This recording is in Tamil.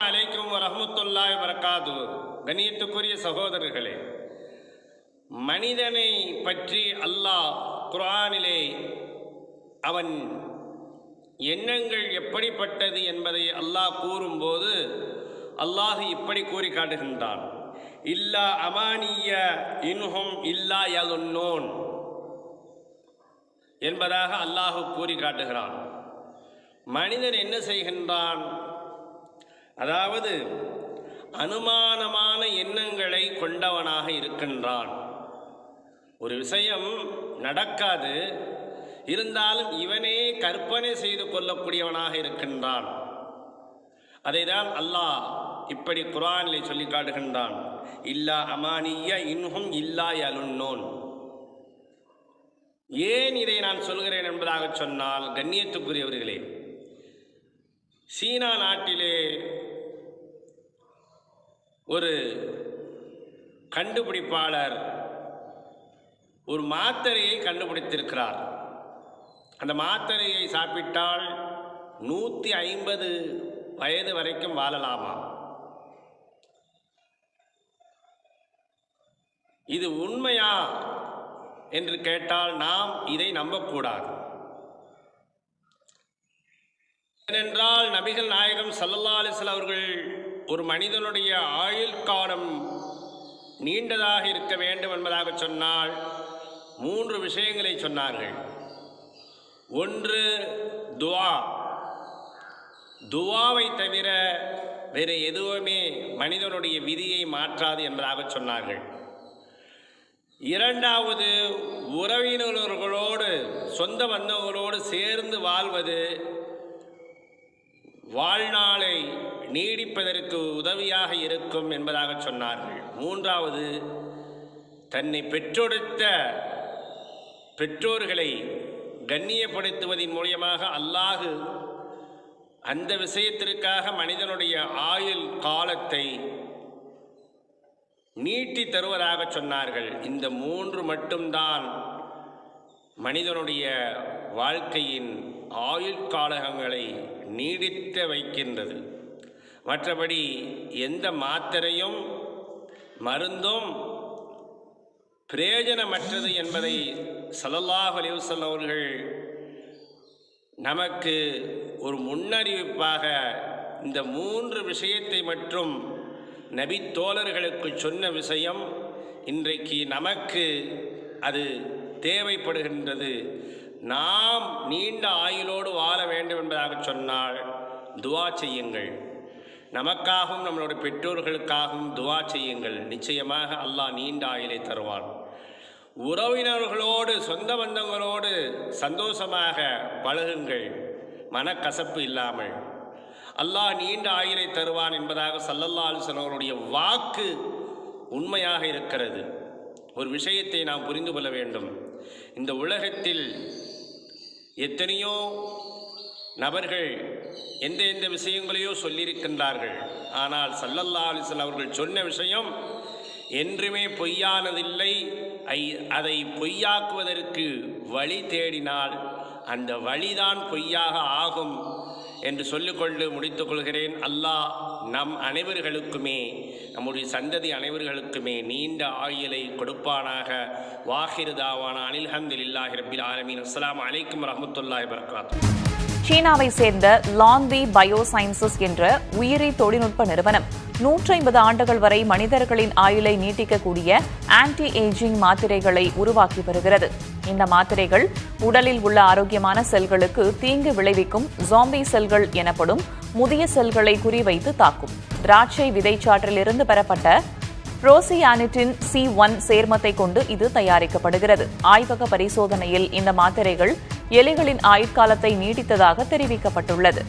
அலைக்கும் ரஹமத்துல்லாய் வரகாது கணியத்துக்குரிய சகோதரர்களே மனிதனை பற்றி அல்லாஹ் குரானிலே அவன் எண்ணங்கள் எப்படிப்பட்டது என்பதை அல்லாஹ் கூறும்போது அல்லாஹ் இப்படி கூறி காட்டுகின்றான். இல்லா அமானிய இன்ஹும் இல்லா யலுன்னோன் என்பதாக அல்லாஹ் கூறி காட்டுகிறான். மனிதன் என்ன செய்கின்றான்? அதாவது அனுமானமான எண்ணங்களை கொண்டவனாக இருக்கின்றான். ஒரு விஷயம் நடக்காது இருந்தாலும் இவனே கற்பனை செய்து கொள்ளக்கூடியவனாக இருக்கின்றான். அதைதான் அல்லாஹ் இப்படி குரானிலே சொல்லி காட்டுகின்றான். இல்லா அமானிய இன்ஹும் இல்லா யலுன்னோன். ஏன் இதை நான் சொல்கிறேன் என்பதாக சொன்னால் கண்ணியத்துக்குரியவர்களே சீனா நாட்டிலே ஒரு கண்டுபிடிப்பாளர் ஒரு மாத்திரையை கண்டுபிடித்திருக்கிறார். அந்த மாத்திரையை சாப்பிட்டால் நூற்றி ஐம்பது வயது வரைக்கும் வாழலாமா? இது உண்மையா என்று கேட்டால் நாம் இதை நம்பக்கூடாது. ஏனென்றால் நபிகள் நாயகம் சல்லல்லா அலிஸ்லாம் அவர்கள் ஒரு மனிதனுடைய ஆயுள் காலம் நீண்டதாக இருக்க வேண்டும் என்பதாக சொன்னால் மூன்று விஷயங்களை சொன்னார்கள். ஒன்று துவா. துவாவை தவிர வேறு எதுவுமே மனிதனுடைய விதியை மாற்றாது என்பதாக சொன்னார்கள். இரண்டாவது உறவினர்களோடு சொந்த வந்தவர்களோடு சேர்ந்து வாழ்வது வாழ்நாளை நீடிப்பதற்கு உதவியாக இருக்கும் என்பதாக சொன்னார்கள். மூன்றாவது தன்னை பெற்றொடுத்த பெற்றோர்களை கண்ணியப்படுத்துவதன் மூலியமாக அல்லாஹு அந்த விஷயத்திற்காக மனிதனுடைய ஆயுள் காலத்தை நீட்டி தருவதாக சொன்னார்கள். இந்த மூன்று மட்டும்தான் மனிதனுடைய வாழ்க்கையின் ஆயுள் காலகங்களை நீடித்த வைக்கின்றது. மற்றபடி எந்த மாத்திரையும் மருந்தும் பிரயோஜனமற்றது என்பதை சல்லல்லாஹ் அலிவசல் அவர்கள் நமக்கு ஒரு முன்னறிவிப்பாக இந்த மூன்று விஷயத்தை மற்றும் நபித்தோழர்களுக்கு சொன்ன விஷயம். இன்றைக்கு நமக்கு அது தேவைப்படுகின்றது. நாம் நீண்ட ஆயுளோடு வாழ வேண்டும் என்பதாக சொன்னால் துவா செய்யுங்கள். நமக்காகவும் நம்மளோட பெற்றோர்களுக்காகவும் துவா செய்யுங்கள். நிச்சயமாக அல்லாஹ் நீண்ட ஆயிலை தருவான். உறவினர்களோடு சொந்த பந்தங்களோடு சந்தோஷமாக பழகுங்கள். மனக்கசப்பு இல்லாமல். அல்லாஹ் நீண்ட ஆயிலை தருவான் என்பதாக சல்லல்லா அலுவலர்களுடைய வாக்கு உண்மையாக இருக்கிறது. ஒரு விஷயத்தை நாம் புரிந்து கொள்ள வேண்டும். இந்த உலகத்தில் எத்தனையோ நபர்கள் எந்த எந்த விஷயங்களையோ சொல்லியிருக்கின்றார்கள். ஆனால் சல்லல்லா அலிசன் அவர்கள் சொன்ன விஷயம் என்றுமே பொய்யானதில்லை ஐ அதை பொய்யாக்குவதற்கு வழி தேடினால் அந்த வழிதான் பொய்யாக ஆகும் என்று சொல்லிக்கொண்டு முடித்துக் கொள்கிறேன். அல்லாஹ் நம் அனைவர்களுக்குமே நம்முடைய சந்ததி அனைவர்களுக்குமே நீண்ட ஆயுளை கொடுப்பானாக. வாஹிருதாவான அனில்ஹம்துலில்லாஹி இல்லாஹிரபில் ஆலமீன். அஸ்லாம் அலைக்கும் வரஹ்மத்துல்லாஹி வபரகாத்துஹு. சீனாவை சேர்ந்த லாந்தி பயோ சயின்சஸ் என்ற உயிரி தொழில்நுட்ப நிறுவனம் நூற்றி ஐம்பது ஆண்டுகள் வரை மனிதர்களின் ஆயுளை நீட்டிக்கக்கூடிய ஆன்டி ஏஜிங் மாத்திரைகளை உருவாக்கி வருகிறது. இந்த மாத்திரைகள் உடலில் உள்ள ஆரோக்கியமான செல்களுக்கு தீங்கு விளைவிக்கும் ஜாம்பி செல்கள் எனப்படும் முதிய செல்களை குறிவைத்து தாக்கும். திராட்சை விதைச்சாற்றிலிருந்து பெறப்பட்ட புரோசியானிட்டின் சி ஒன் சேர்மத்தை கொண்டு இது தயாரிக்கப்படுகிறது. ஆய்வக பரிசோதனையில் இந்த மாத்திரைகள் எலிகளின் ஆயுட்காலத்தை நீடித்ததாக தெரிவிக்கப்பட்டுள்ளது.